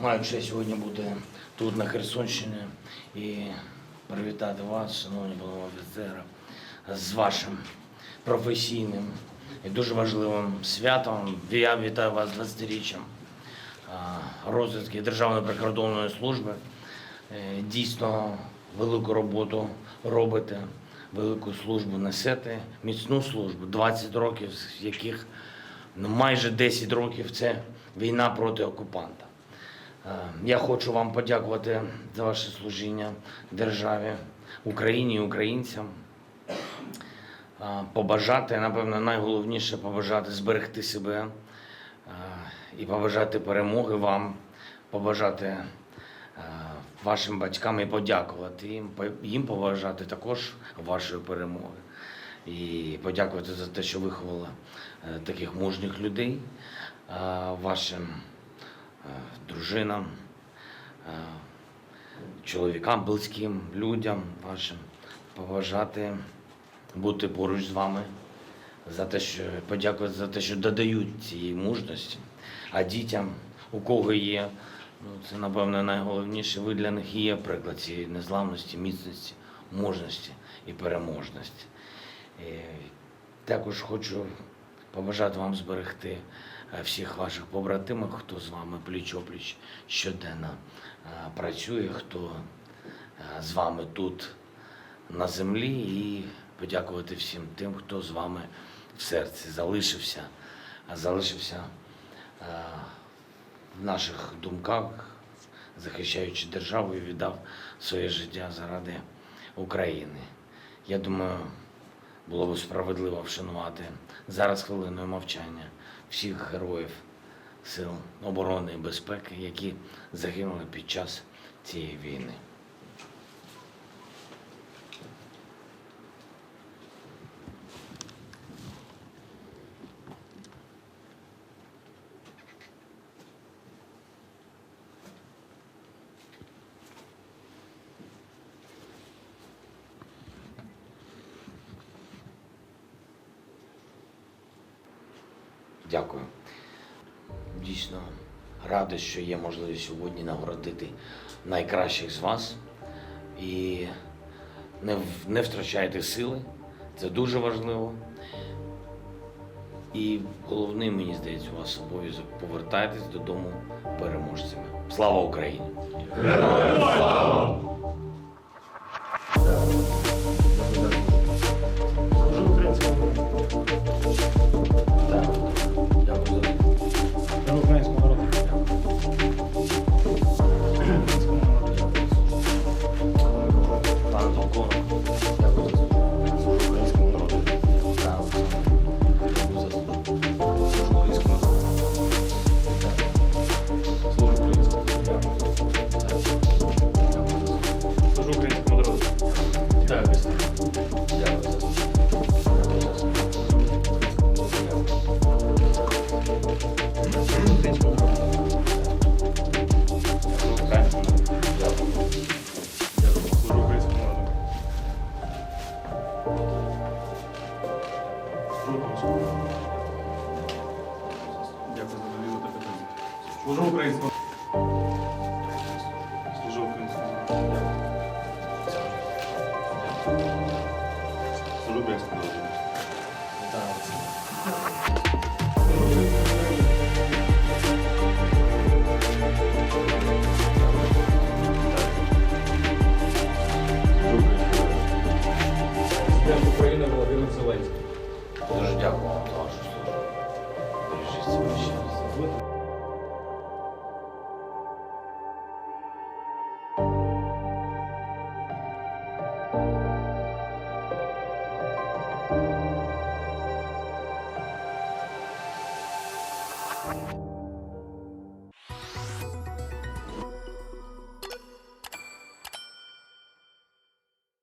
Маю честь сьогодні бути тут, на Херсонщині, і привітати вас, шановні панове офіцери, з вашим професійним і дуже важливим святом. Я вітаю вас з 20-річчям а, розвитки Державної прикордонної служби. Е, Дійсно, велику роботу робите, велику службу несете, міцну службу, 20 років, з яких майже 10 років це війна проти окупанта. Е, Я хочу вам подякувати за ваше служіння державі, Україні і українцям. Е, Побажати, напевно, найголовніше побажати зберегти себе е, і побажати перемоги вам, побажати е, вашим батькам і подякувати їм, їм побажати також вашої перемоги. І подякувати за те, що виховали таких мужніх людей, вашим дружинам, е, чоловікам, близьким людям вашим, побажати бути поруч з вами, за те, що подякувати за те, що додають цієї мужності. А дітям, у кого є, ну це напевно найголовніше, ви для них є приклад цієї незламності, міцності, мужності і переможності. І також хочу побажати вам зберегти е, всіх ваших побратимів, хто з вами пліч-опліч щоденно е, працює, хто е, з вами тут на землі, і подякувати всім тим, хто з вами в серці залишився, залишився в наших думках, захищаючи державу і віддав своє життя заради України. Я думаю, було б справедливо вшанувати зараз хвилиною мовчання всіх героїв сил оборони і безпеки, які загинули під час цієї війни. Дякую. Дійсно радий, що є можливість сьогодні нагородити найкращих з вас. І не, не втрачайте сили. Це дуже важливо. І головний, мені здається, у вас обов'язок повертайтесь додому переможцями. Слава Україні! Так. Дякую за довіру та питання. Служу українському. Служу українському. Служу українському народу. Президент Thank